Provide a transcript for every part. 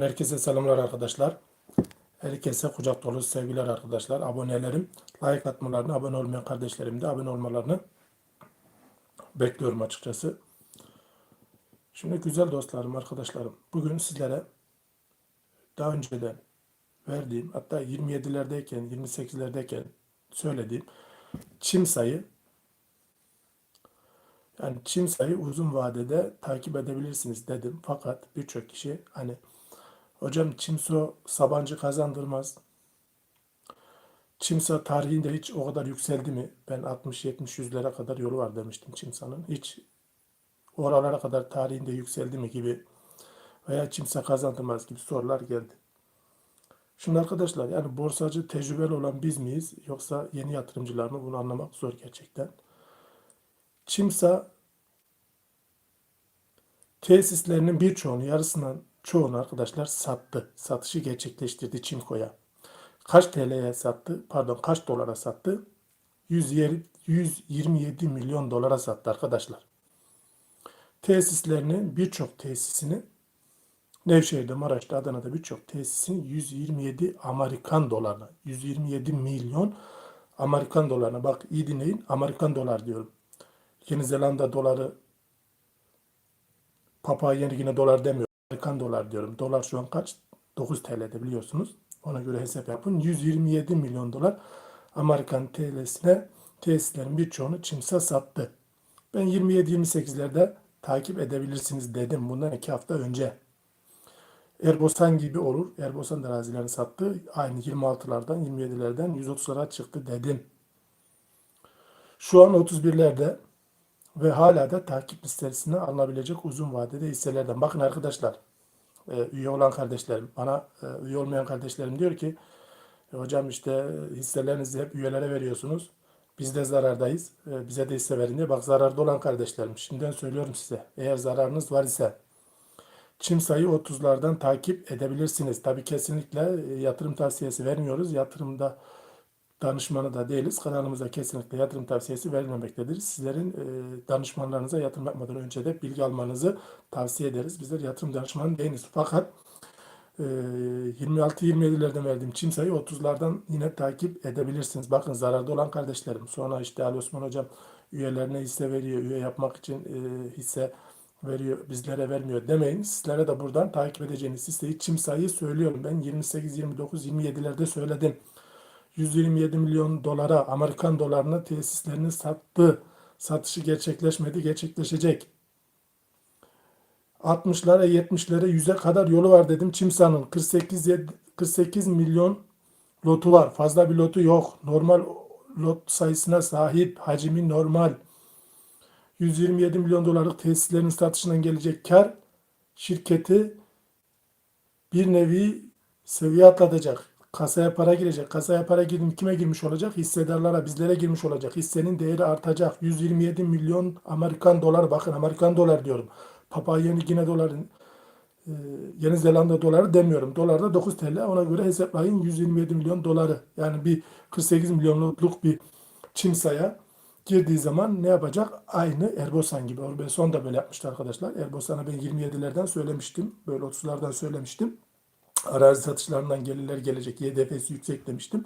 Herkese selamlar arkadaşlar. Herkese kucak dolu sevgiler arkadaşlar. Abonelerim, like atmalarını, abone olmayan kardeşlerim de abone olmalarını bekliyorum açıkçası. Şimdi güzel dostlarım, arkadaşlarım. Bugün sizlere daha önceden verdiğim, hatta 27'lerdeyken, 28'lerdeyken söylediğim çim sayı yani çim sayı uzun vadede takip edebilirsiniz dedim. Fakat birçok kişi hani Hocam Çimso Sabancı kazandırmaz. Çimsa tarihinde hiç o kadar yükseldi mi? Ben 60-70-100'lere kadar yolu var demiştim Çimsa'nın. Hiç oralara kadar tarihinde yükseldi mi gibi veya Çimsa kazandırmaz gibi sorular geldi. Şimdi arkadaşlar yani borsacı tecrübeli olan biz miyiz yoksa yeni yatırımcılar mı bunu anlamak zor gerçekten. Çimsa tesislerinin birçoğunu yarısından çoğunu arkadaşlar sattı. Satışı gerçekleştirdi Çimko'ya. Kaç TL'ye sattı? Pardon kaç dolara sattı? 127 milyon dolara sattı arkadaşlar. Tesislerini birçok tesisini Nevşehir'de, Maraş'ta, Adana'da birçok tesisini 127 Amerikan dolarına, 127 milyon Amerikan dolarına. Bak iyi dinleyin. Amerikan dolar diyorum. Yeni Zelanda doları Papua Yeni Gine dolar demiyorum. Amerikan dolar diyorum. Dolar şu an kaç? 9 TL'de biliyorsunuz. Ona göre hesap yapın. 127 milyon dolar Amerikan TL'sine tesislerin birçoğunu Çimsa sattı. Ben 27-28'lerde takip edebilirsiniz dedim bundan iki hafta önce. Erbosan gibi olur. Erbosan arazilerini sattı. Aynı 26'lardan 27'lerden 130'lara çıktı dedim. Şu an 31'lerde ve hala da takip listesine alınabilecek uzun vadede hisselerden. Bakın arkadaşlar, e, üye olan kardeşlerim, bana e, üye olmayan kardeşlerim diyor ki, "E, hocam işte hisselerinizi hep üyelere veriyorsunuz. Biz de zarardayız. Bize de hisse verin diye. Bak zararda olan kardeşlerim. Şimdiden söylüyorum size. Eğer zararınız var ise çim sayı 30'lardan takip edebilirsiniz. Tabii kesinlikle yatırım tavsiyesi vermiyoruz. Yatırımda danışmanı da değiliz. Kanalımıza kesinlikle yatırım tavsiyesi verilmemektedir. Sizlerin e, danışmanlarınıza yatırım yapmadan önce de bilgi almanızı tavsiye ederiz. Bizler yatırım danışmanı değiliz. Fakat e, 26-27'lerden verdiğim çim sayı 30'lardan yine takip edebilirsiniz. Bakın zararda olan kardeşlerim. Sonra işte Ali Osman Hocam üyelerine hisse veriyor. Üye yapmak için e, hisse veriyor, bizlere vermiyor demeyin. Sizlere de buradan takip edeceğiniz hisseyi çim sayıyı söylüyorum. Ben 28, 29, 27'lerde söyledim. 127 milyon dolara Amerikan dolarına tesislerini sattı. Satışı gerçekleşmedi, gerçekleşecek. 60'lara, 70'lere, 100'e kadar yolu var dedim. Çimsa'nın 48 48 milyon lotu var. Fazla bir lotu yok. Normal lot sayısına sahip. Hacmi normal. 127 milyon dolarlık tesislerin satışından gelecek kar şirketi bir nevi seviye atlatacak. Kasaya para girecek. Kasaya para girdim kime girmiş olacak? Hissedarlara, bizlere girmiş olacak. Hissenin değeri artacak. 127 milyon Amerikan dolar. Bakın Amerikan dolar diyorum. Papua Yeni Gine doların e, Yeni Zelanda doları demiyorum. Dolar da 9 TL. Ona göre hesaplayın 127 milyon doları. Yani bir 48 milyonluk bir çimsaya girdiği zaman ne yapacak? Aynı Erbosan gibi. Erbosan da böyle yapmıştı arkadaşlar. Erbosan'a ben 27'lerden söylemiştim. Böyle 30'lardan söylemiştim. Arazi satışlarından gelirler gelecek. YDF'si yüksek demiştim.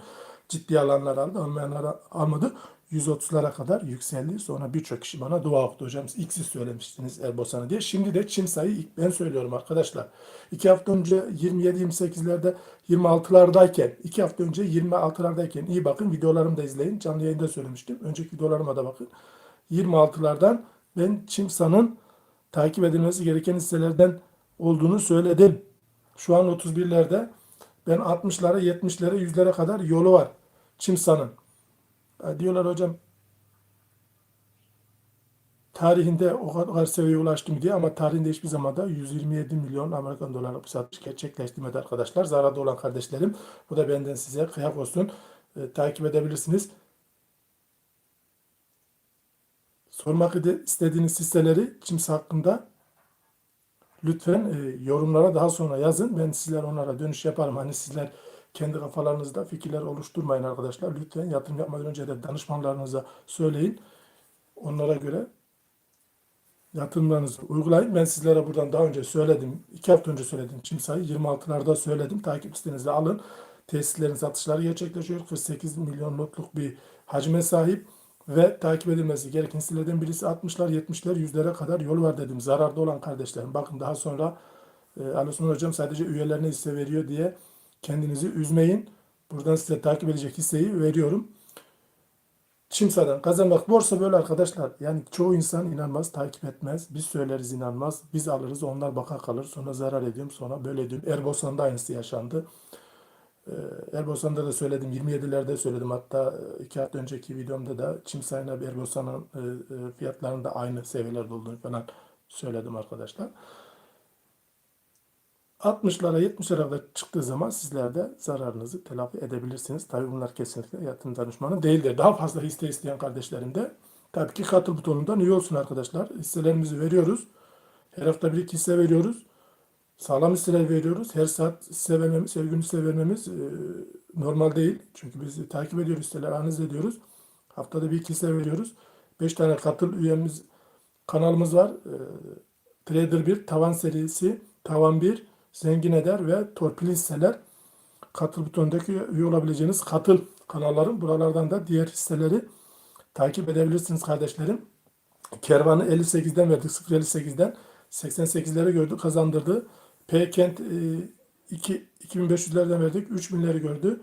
Ciddi alanlar aldı. Almayanlar almadı. 130'lara kadar yükseldi. Sonra birçok kişi bana dua okudu hocam. İlk siz söylemiştiniz Erbosan'ı diye. Şimdi de Çin sayı ilk ben söylüyorum arkadaşlar. 2 hafta önce 27-28'lerde 26'lardayken 2 hafta önce 26'lardayken iyi bakın videolarımı da izleyin. Canlı yayında söylemiştim. Önceki videolarıma da bakın. 26'lardan ben Çimsa'nın takip edilmesi gereken hisselerden olduğunu söyledim. Şu an 31'lerde ben 60'lara, 70'lere, 100'lere kadar yolu var Çimsa'nın. Diyorlar hocam tarihinde o kadar seviyeye ulaştım diye ama tarihinde hiçbir zaman da 127 milyon Amerikan dolarlık bir satış gerçekleştirmedi arkadaşlar. Zararda olan kardeşlerim. Bu da benden size kıyak olsun. E, takip edebilirsiniz. Sormak istediğiniz hisseleri Çimsa hakkında lütfen e, yorumlara daha sonra yazın. Ben sizler onlara dönüş yaparım. Hani sizler kendi kafalarınızda fikirler oluşturmayın arkadaşlar. Lütfen yatırım yapmadan önce de danışmanlarınıza söyleyin. Onlara göre yatırımlarınızı uygulayın. Ben sizlere buradan daha önce söyledim. iki hafta önce söyledim. Çimsa'yı 26'larda söyledim. Takip listenize alın. Tesislerin satışları gerçekleşiyor. 48 milyon lotluk bir hacme sahip ve takip edilmesi gereken hisselerden birisi 60'lar, 70'ler, 100'lere kadar yolu var dedim. Zararda olan kardeşlerim. Bakın daha sonra e, Ali Osman Hocam sadece üyelerine hisse veriyor diye kendinizi üzmeyin. Buradan size takip edecek hisseyi veriyorum. Çimsa'dan kazanmak borsa böyle arkadaşlar. Yani çoğu insan inanmaz, takip etmez. Biz söyleriz inanmaz. Biz alırız, onlar baka kalır. Sonra zarar ediyorum, sonra böyle ediyorum. Erbosan'da aynısı yaşandı. Ee, Erbosan'da da söyledim, 27'lerde söyledim. Hatta e, iki hafta önceki videomda da Çimsa'yla Erbosan'ın e, e, fiyatlarının da aynı seviyelerde olduğunu falan söyledim arkadaşlar. 60'lara 70'lere kadar çıktığı zaman sizler de zararınızı telafi edebilirsiniz. Tabii bunlar kesinlikle yatırım danışmanı değildir. Daha fazla hisse isteyen kardeşlerim de tabii ki katıl butonundan üye olsun arkadaşlar. Hisselerimizi veriyoruz. Her hafta bir iki hisse veriyoruz. Sağlam hisseler veriyoruz. Her saat hisse vermemiz, her gün hisse vermemiz e, normal değil. Çünkü biz takip ediyoruz hisseleri, analiz ediyoruz. Haftada bir iki hisse veriyoruz. 5 tane katıl üyemiz kanalımız var. E, Trader 1, tavan serisi, tavan 1, zengin eder ve torpil hisseler. Katıl butonundaki üye olabileceğiniz katıl kanalların buralardan da diğer hisseleri takip edebilirsiniz kardeşlerim. Kervan'ı 58'den verdik 0.58'den 88'lere gördü kazandırdı. P Kent e, 2 2500'lerden verdik 3000'leri gördü.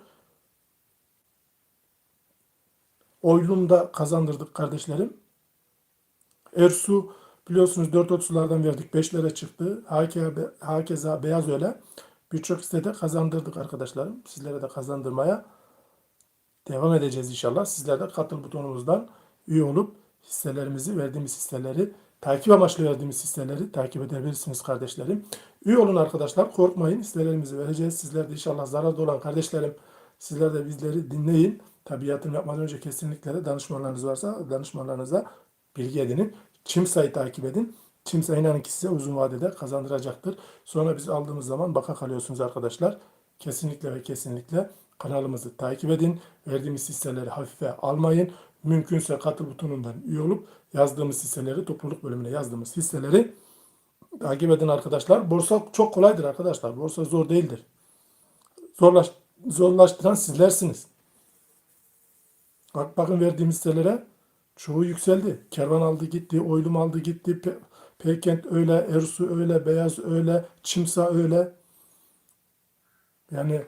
Oylum'da kazandırdık kardeşlerim. Ersu biliyorsunuz 4.30'lardan verdik 5'lere çıktı. Hakeza, beyaz öyle. Birçok hissede kazandırdık arkadaşlarım. Sizlere de kazandırmaya devam edeceğiz inşallah. Sizler de katıl butonumuzdan üye olup hisselerimizi, verdiğimiz hisseleri, takip amaçlı verdiğimiz hisseleri takip edebilirsiniz kardeşlerim. Üye olun arkadaşlar. Korkmayın. Hisselerimizi vereceğiz. Sizler de inşallah zararda olan kardeşlerim sizler de bizleri dinleyin. Tabii yatırım yapmadan önce kesinlikle de danışmanlarınız varsa danışmanlarınıza bilgi edinin. Çimsa'yı takip edin. Çimsa inanın ki size uzun vadede kazandıracaktır. Sonra biz aldığımız zaman baka kalıyorsunuz arkadaşlar. Kesinlikle ve kesinlikle kanalımızı takip edin. Verdiğimiz hisseleri hafife almayın. Mümkünse katıl butonundan üye olup yazdığımız hisseleri, topluluk bölümüne yazdığımız hisseleri takip edin arkadaşlar. Borsa çok kolaydır arkadaşlar. Borsa zor değildir. Zorlaş, zorlaştıran sizlersiniz. Bak bakın verdiğimiz hisselere çoğu yükseldi. Kervan aldı gitti, Oylum aldı gitti, Pe Peykent öyle, Ersu öyle, Beyaz öyle, Çimsa öyle. Yani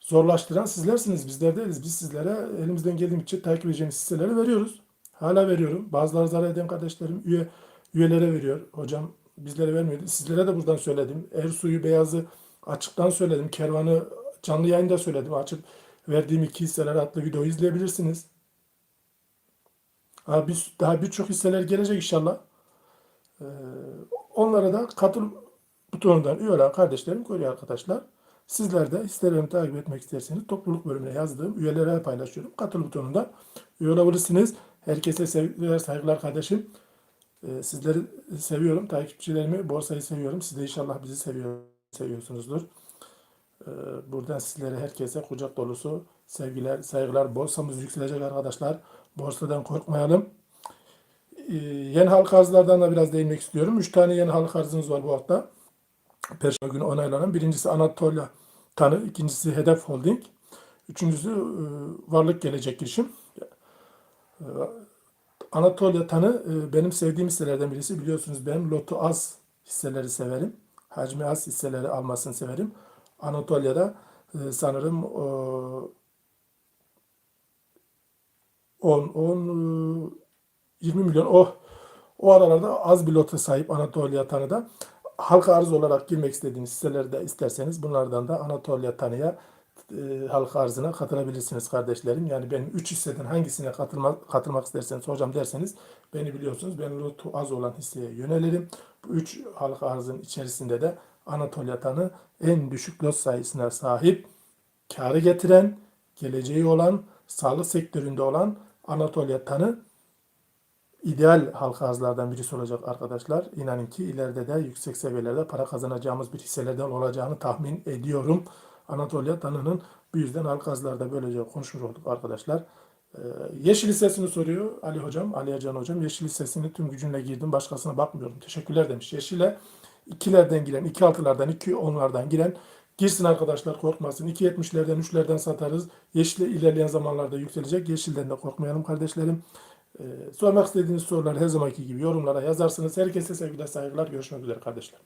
zorlaştıran sizlersiniz, bizler değiliz. Biz sizlere elimizden geldiğince takip edeceğimiz hisseleri veriyoruz. Hala veriyorum. Bazıları zarar eden kardeşlerim üye, üyelere veriyor. Hocam bizlere vermiyordu. Sizlere de buradan söyledim. Ersu'yu, Beyaz'ı açıktan söyledim. Kervan'ı canlı yayında söyledim. Açıp verdiğim iki hisseler adlı videoyu izleyebilirsiniz. Daha, bir, daha birçok hisseler gelecek inşallah. Ee, onlara da katıl butonundan üye olan kardeşlerim görüyor arkadaşlar. Sizler de hisselerimi takip etmek isterseniz topluluk bölümüne yazdığım üyelere paylaşıyorum. Katıl butonundan üye olabilirsiniz. Herkese sevgiler, saygılar kardeşim. Ee, sizleri seviyorum. Takipçilerimi, borsayı seviyorum. Siz de inşallah bizi seviyor, seviyorsunuzdur. Ee, buradan sizlere herkese kucak dolusu sevgiler, saygılar. Borsamız yükselecek arkadaşlar. Borsadan korkmayalım. Ee, yeni halka arzlardan da biraz değinmek istiyorum. Üç tane yeni halka arzımız var bu hafta. Perşembe günü onaylanan. Birincisi Anatolia Tanı, ikincisi Hedef Holding, üçüncüsü e, Varlık Gelecek Girişim. E, Anatolia Tanı e, benim sevdiğim hisselerden birisi. Biliyorsunuz benim lotu az hisseleri severim. Hacmi az hisseleri almasını severim. Anatolia'da sanırım 10, 10, 20 milyon o o aralarda az bir lota sahip Anatolia Tanı'da. Halka arz olarak girmek istediğiniz hisselerde isterseniz bunlardan da Anatolia Tanı'ya e, halka arzına katılabilirsiniz kardeşlerim. Yani benim 3 hisseden hangisine katılmak, katılmak isterseniz hocam derseniz beni biliyorsunuz. Ben lotu az olan hisseye yönelirim. Bu 3 halka arzın içerisinde de Anatolia Tanı en düşük lot sayısına sahip, karı getiren, geleceği olan, sağlık sektöründe olan Anatolia Tanı ideal halka arzlardan birisi olacak arkadaşlar. İnanın ki ileride de yüksek seviyelerde para kazanacağımız bir hisselerden olacağını tahmin ediyorum. Anatolia Tanı'nın bu yüzden halka arzlarda böylece konuşmuş olduk arkadaşlar. Ee, Yeşil listesini soruyor Ali hocam, Ali Ercan hocam. Yeşil listesini tüm gücümle girdim. Başkasına bakmıyorum. Teşekkürler demiş. Yeşile ikilerden giren, iki altılardan, iki onlardan giren girsin arkadaşlar korkmasın. 2.70'lerden, 3'lerden satarız. Yeşile ilerleyen zamanlarda yükselecek. Yeşilden de korkmayalım kardeşlerim. Ee, sormak istediğiniz soruları her zamanki gibi yorumlara yazarsınız. Herkese sevgiler, saygılar. Görüşmek üzere kardeşler.